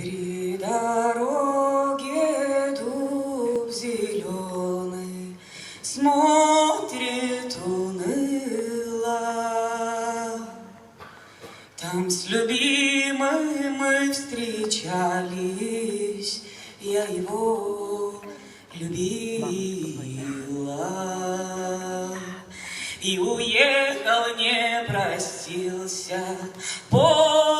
При дороге дуб зеленый Смотрит уныло. Там с любимой мы встречались, Я его любила. И уехал, не простился, Помню,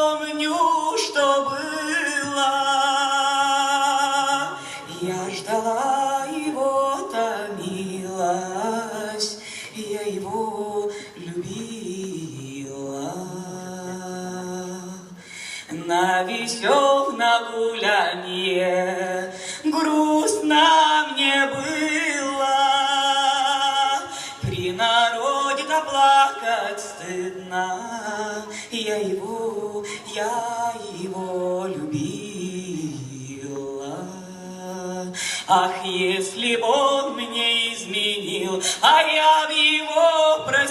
На весел, на гулянье Грустно мне было. При народе-то плакать стыдно. Я его, я его любила. Ах, если б он мне изменил, а я б его простила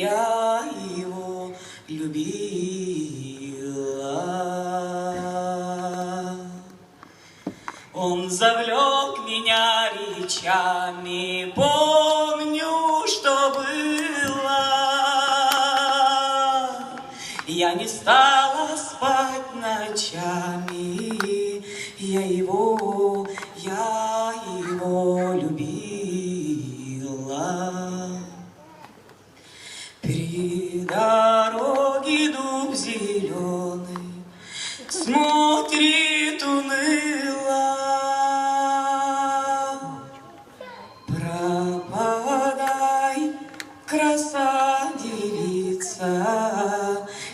я его любила. Он завлек меня речами, помню, что было. Я не стала спать ночами, я его, дуб зеленый смотрит уныло. Пропадай, краса девица,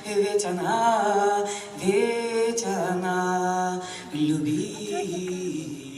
ведь она, ведь она любит.